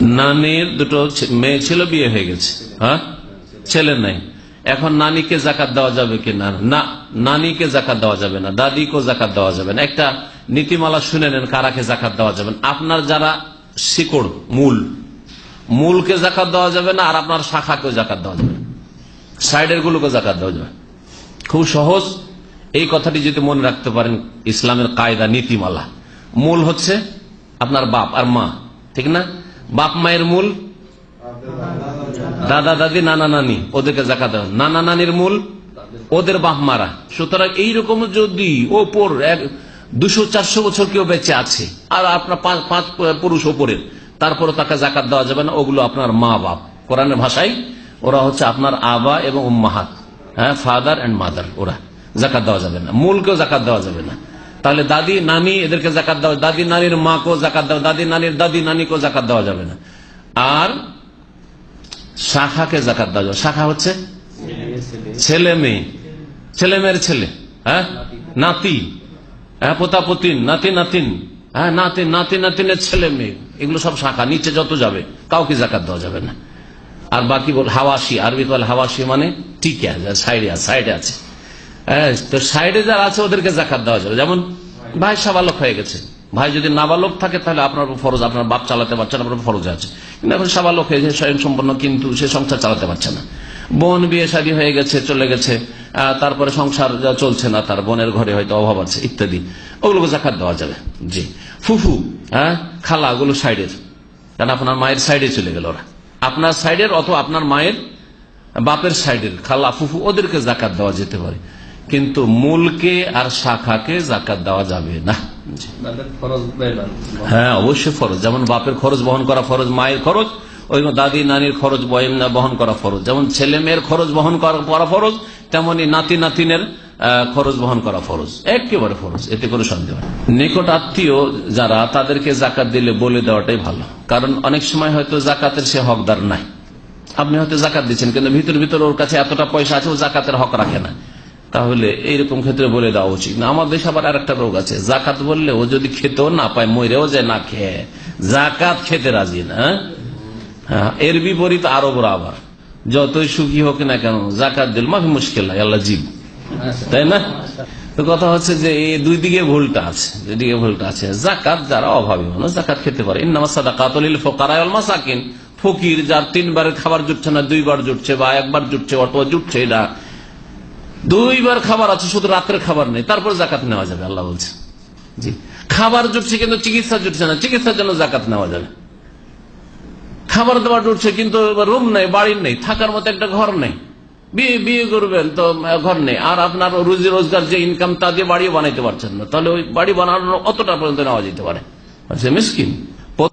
নানির দুটো মেয়ে ছিল, বিয়ে হয়ে গেছে। হ্যাঁ? ছেলে নাই। এখন নানিকে জাকাত দেওয়া যাবে কি না? না, নানিকে জাকাত দেওয়া যাবে না, দাদিকেও জাকাত দেওয়া যাবে না। একটা নীতিমালা শুনে নেন কারাকে জাকাত দেওয়া যাবে আপনার যারা শিকড়, মূল, মূলকে জাকাত দেওয়া যাবে না, আর আপনার শাখাকেও জাকাত দেওয়া যাবে সাইডের গুলোকে জাকাত দেওয়া যাবে খুব সহজ। এই কথাটি যদি মনে রাখতে পারেন, ইসলামের কায়দা নীতিমালা। মূল হচ্ছে আপনার বাপ আর মা, ঠিক না? বাপ মায়ের মূল? দাদা, দাদি, নানা, নানি, ওদেরকে জাকাত দেওয়া। নানা, নানির মূল? ওদের বাপ মারা। সুতরাং এইরকম যদি ওপর দুশো, চারশো বছর কেউ বেঁচে আছে, আর আপনার পাঁচ পাঁচ পুরুষ ওপরের তারপরে তাকে জাকাত দেওয়া যাবে না, ওগুলো আপনার মা বাপ। কোরআনের ভাষায় ওরা হচ্ছে আপনার আবা এবং উম্মাহাত। হ্যাঁ ফাদার অ্যান্ড মাদার, ওরা। জাকাত দেওয়া যাবে না। মূলকেও জাকাত দেওয়া যাবে না। তাহলে দাদি নানি এদেরকে জাকাত দেওয়া দাদি নানির মাকেও জাকাত দেওয়া দাদি নানির দাদি নানিকেও জাকাত দেওয়া যাবে না। আর শাখাকে জাকাত দেওয়া যাবে। শাখা হচ্ছে ছেলে মেয়ে। ছেলে মেয়ের ছেলে হ্যাঁ? নাতি। হ্যাঁ পোতাপতিন নাতি নাতিন। হ্যাঁ নাতি নাতি নাতিনের ছেলে মেয়ে। এগুলো সব শাখা নিচে যত যাবে কাউকে জাকাত দেওয়া যাবে না। আর বাকি বল হাওয়াসি আরবি বল হাওয়াসি মানে টিকে সাইডে সাইডে আছে। হ্যাঁ, তো সাইডে যারা আছে ওদেরকে জাকাত দেওয়া যাবে। যেমন ভাই সাবালক হয়ে গেছে। ভাই যদি নাবালক থাকে, তাহলে আপনার উপর ফরজ, আপনার বাপ চালাতে পারছেন আপনার ফরজ আছে। কিন্তু এখন সাবালক হয়েছে স্বয়ং সম্পন্ন কিন্তু সে সংসার চালাতে পারছে না। বোন বিয়ে শাদী হয়ে গেছে, চলে গেছে তারপরে সংসার চলছে না, তার বোনের ঘরে হয়তো অভাব আছে, ইত্যাদি। ওগুলোকে জাকাত দেওয়া যাবে। জি। ফুফু হ্যাঁ খালা, ওগুলো সাইডের। কারণ আপনার মায়ের সাইডে চলে গেল ওরা? আপনার সাইডের অথবা আপনার মায়ের বাপের সাইডের খালা, ফুফু, ওদেরকে জাকাত দেওয়া যেতে পারে। কিন্তু মূলকে আর শাখাকে জাকাত দেওয়া যাবে না। হ্যাঁ অবশ্যই ফরজ। যেমন বাপের খরচ বহন করা ফরজ মায়ের খরচ ওই দাদি নানির খরচ বহন- বহন করা ফরজ। যেমন ছেলে মেয়ের খরচ বহন করা করা ফরজ তেমনি নাতি নাতিনের খরচ বহন করা ফরজ। একেবারে ফরজ এতে কোনো সন্দেহ নিকট আত্মীয় যারা তাদেরকে জাকাত দিলে বলে দেওয়াটাই ভালো। কারণ অনেক সময় হয়তো জাকাতের সে হকদার নাই। আপনি হয়তো জাকাত দিচ্ছেন কিন্তু ভিতর ভিতর ওর কাছে এতটা পয়সা আছে ও জাকাতের হক রাখে না। তাহলে এইরকম ক্ষেত্রে বলে দেওয়া উচিত না। আমার দেশে আবার আর একটা রোগ আছে। জাকাত বললে ও যদি খেতেও না পায়, মরেও যায়, না খেয়ে। জাকাত খেতে রাজি না হ্যাঁ? হ্যাঁ এর বিপরীত আরবরা আবার। যতই সুখী হোক না কেন, জাকাত দিল মাফি মুশকিল আল্লাহ জীব। তাই না? তো কথা হচ্ছে যে এই দুই দিকে ভুলটা আছে, দুই দিকে ভুলটা আছে। জাকাত যারা অভাবী মানুষ, জাকাত খেতে পারে। ফকির যার তিনবারের খাবার জুটছে না, দুইবার জুটছে বা একবার জুটছে, অথবা জুটছে এটা দুইবার খাবার আছে, শুধু রাত্রের খাবার নেই, তারপর জাকাত নেওয়া যাবে, আল্লাহ বলছে। জি। খাবার জুটছে কিন্তু চিকিৎসা জুটছে না, চিকিৎসার জন্য জাকাত নেওয়া যাবে। খাবার দাবার জুটছে কিন্তু রুম নেই, বাড়ির নেই, থাকার মতো একটা ঘর নেই। বিয়ে করবেন তো ঘর নেই, আর আপনার রুজি রোজগার যে ইনকাম তা দিয়ে বাড়িও বানাইতে পারছেন না, তাহলে ওই বাড়ি বানানোর অতটা পর্যন্ত নেওয়া যেতে পারে। সে মিসকিন